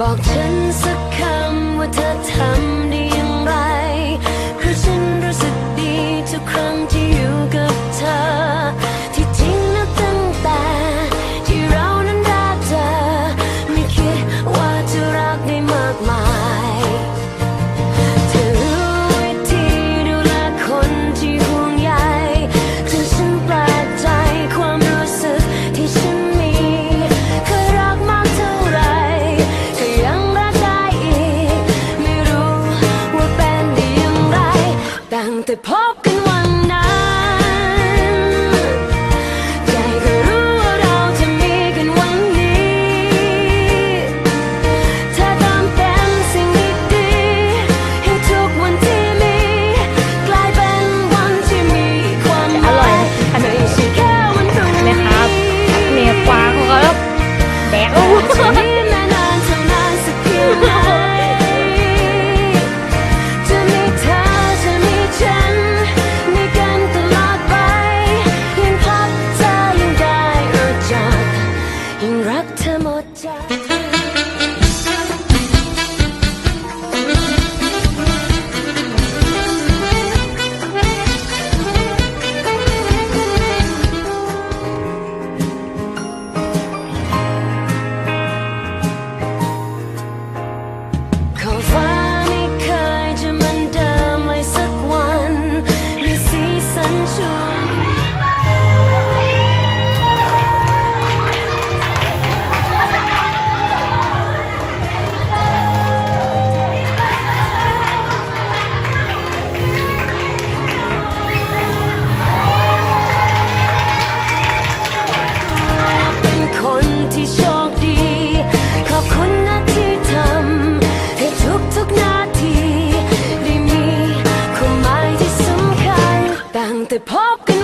บอกฉันสักคำว่าเธอทำ poking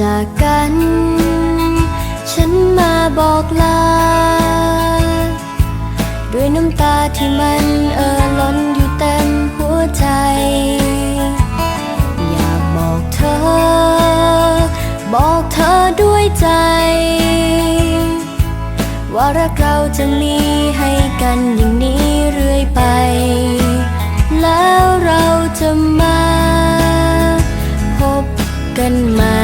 จากกัน ฉันมาบอกลา ด้วยน้ำตาที่มันเอ่อล้นอยู่เต็มหัวใจ อยากบอกเธอ บอกเธอด้วยใจ ว่ารักเราจะมีให้กันอย่างนี้เรื่อยไป แล้วเราจะมา พบกันใหม่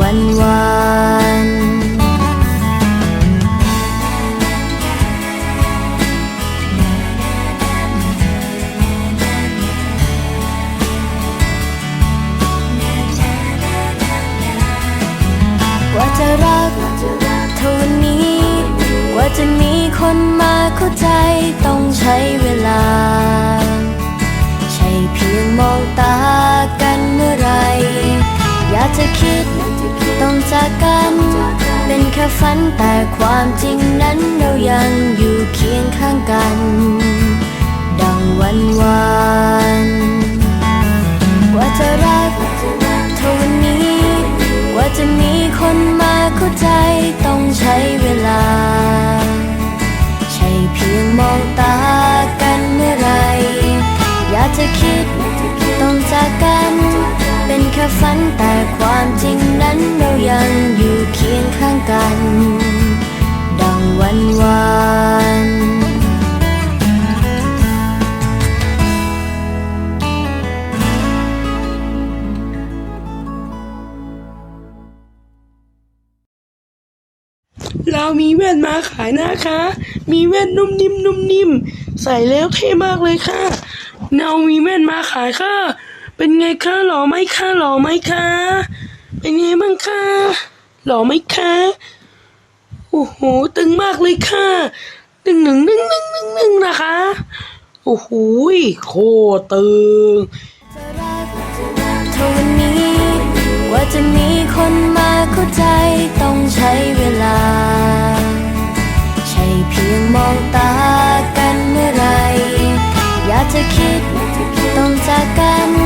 วันวานกว่าจะรักเท่าวันนี้ กว่าจะมีคนมาเข้าใจต้องใช้เว จะคิดต้องจากกัน เป็นแค่ฝันแต่ความจริงนั้นเรายังอยู่เคียงข้างกัน ดังวันวานกว่าจะรักเท่าวันนี้ กว่าจะมีคนมาเข้าใจต้องใช้เวลา ใช่เพียงมองตา ฝันแต่ความจริงนั้นเรายังอยู่เคียงข้างกัน ดังวันวานเรามีแว่นมาขายนะคะ มีแว่นนุ่มนิ่มนุ่มนิ่ม ใส่แล้วเท่มากเลยค่ะ เรามีแว่นมาขายค่ะ เป็นไงคะหล่อไหมคะหล่อไหมคะ เป็นไงบ้างคะหล่อไหมคะโอ้โหตึงมากเลยค่ะตึงหนึ่งหนึ่งหนึ่งหนึ่งหนึ่งนะคะโอ้โหโคตึงจะรักเท่านี้ กว่าจะมีคนมาเข้าใจต้องใช้เวลา ใช่เพียงมองตากันเมื่อไร อยากจะคิดต้องจากกัน